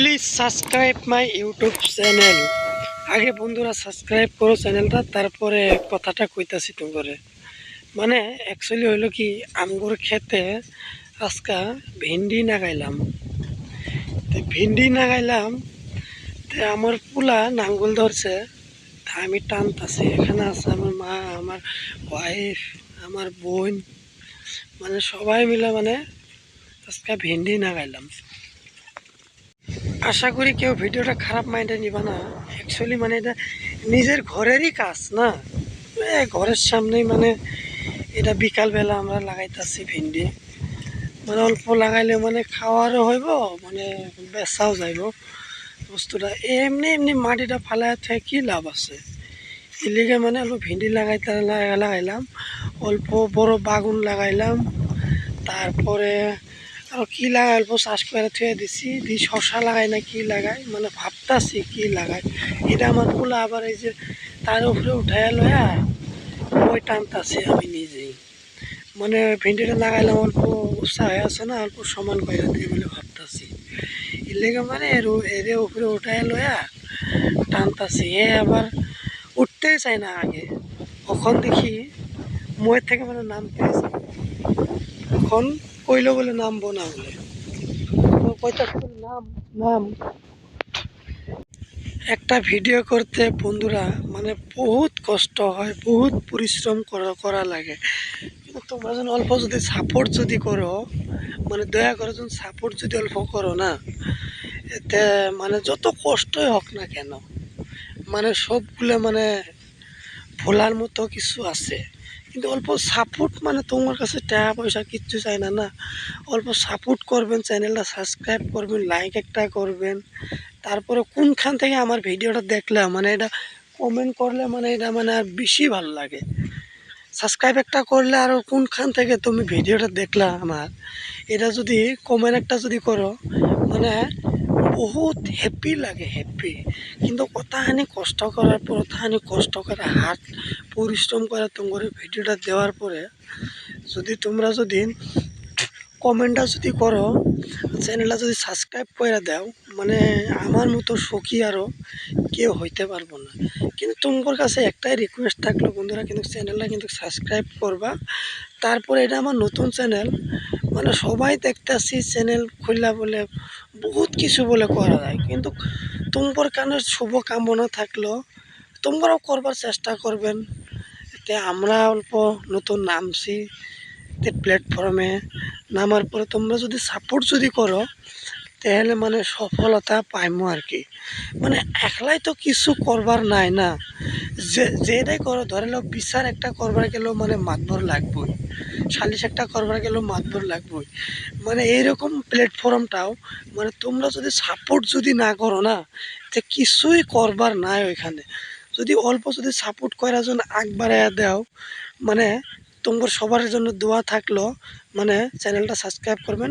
Please subscribe my YouTube channel. আগে বন্ধুরা subscribe করো চ্যানেলটা, তারপরে কথাটা কইতাছি তোমারে। মানে অ্যাকচুয়ালি হইল কি, আমগুর খেতে আজকা ভেন্ডি নাগাইলাম। তো ভেন্ডি নাগাইলাম, তো আমার পোলা নাঙ্গল ধরছে, তা আমি টানতাছি। এখানে আছে আমার মা, আমার ওয়াইফ আমার বোন মানে সবাই মিলে মানে আজকে ভেন্ডি নাগাইলাম। আশা করি কেউ ভিডিওটা খারাপ মাইন্ডে নিবা না। অ্যাকচুয়ালি মানে এটা নিজের ঘরেরই কাজ না। ঘরের সামনেই মানে এটা বিকালবেলা আমরা লাগাইতেছি ভিন্ডি। মানে অল্প লাগাইলে মানে খাওয়ারও হইব মানে বেচাও যাইব। বস্তুটা এমনি এমনি মাটিটা ফালাই থেকে কি লাভ আছে? এলিগে মানে অল্প ভেন্ডি লাগাইতে লাগা- লাগাইলাম, অল্প বড় বাগুন লাগাইলাম। তারপরে আর কি লাগাই অল্প চাষ করে থুয়ে দিছি দি শশা লাগাই না, কি লাগাই? মানে ভাবতাছি কি লাগাই? এটা আমার পোলা আবার এই যে তার উপরে উঠাইয়া লয়া ওই টানতাছি আমি নিজেই। মানে ভেন্ডিটা লাগাইলাম, অল্প উৎসাহ হয়ে আছে না, অল্প সমান করে দিয়ে বলে ভাবতাছি। এর লেগে মানে এর এর উপরে উঠাইয়া লয়া টানতাছি। এ আবার উঠতেই চাই না আগে। কখন দেখি, মই থেকে মানে নামতে এখন কইলো বলে নামবো না বলে। নাম নাম। একটা ভিডিও করতে বন্ধুরা মানে বহুত কষ্ট হয়, বহুত পরিশ্রম করা করা লাগে। কিন্তু তোমরা যেন অল্প যদি সাপোর্ট যদি করো মানে দয়া করে যখন সাপোর্ট যদি অল্প করো না, এতে মানে যত কষ্টই হোক না কেন মানে সবগুলো মানে ভোলার মতো কিছু আছে। কিন্তু অল্প সাপোর্ট মানে তোমার কাছে টাকা পয়সা কিচ্ছু চাই না না? অল্প সাপোর্ট করবেন চ্যানেলটা সাবস্ক্রাইব করবেন লাইক একটা করবেন। তারপরে কোনখান থেকে আমার ভিডিওটা দেখলে? মানে এটা কমেন্ট করলে মানে এটা মানে আর বেশি ভালো লাগে। সাবস্ক্রাইব একটা করলে আরও কোনখান থেকে তুমি ভিডিওটা দেখলা আমার? এটা যদি কমেন্ট একটা যদি করো মানে বহুত হ্যাপি লাগে হ্যাপি কিন্তু কথাখানি কষ্ট করার পর কথাখানি কষ্ট করে হাত পরিশ্রম করে তোমার ভিডিওটা দেওয়ার পরে যদি তোমরা যদি কমেন্টটা যদি করো চ্যানেলটা যদি সাবস্ক্রাইব করে দাও মানে আমার মতো সুখী আরও কেউ হইতে পারব না। কিন্তু তোমার কাছে একটাই রিকোয়েস্ট থাকল বন্ধুরা, কিন্তু চ্যানেলটা কিন্তু সাবস্ক্রাইব করবা। তারপরে এটা আমার নতুন চ্যানেল মানে সবাই দেখতে আসছি চ্যানেল খুললা বলে, বহুত কিছু বলে করা যায়। কিন্তু তোমার কানে শুভ কামনা থাকল, তোমরাও করবার চেষ্টা করবেন। এতে আমরা অল্প নতুন নামছি তে প্ল্যাটফর্মে নামার পরে তোমরা যদি সাপোর্ট যদি করো, তাহলে মানে সফলতা পাইমো আর কি মানে একলাই তো কিছু করবার নাই না। যে, যেটাই করো, ধরে লো বিচার একটা করবার গেলেও মানে মাতবর লাগবই। সালিশ একটা করবার গেলেও মাতবর লাগবই। মানে এইরকম প্ল্যাটফর্মটাও মানে তোমরা যদি সাপোর্ট যদি না করো না যে কিছুই করবার নাই ওইখানে। যদি অল্প যদি সাপোর্ট করার জন্য আগ বাড়াইয়া দাও মানে তোমার সবার জন্য দোয়া থাকল মানে চ্যানেলটা সাবস্ক্রাইব করবেন।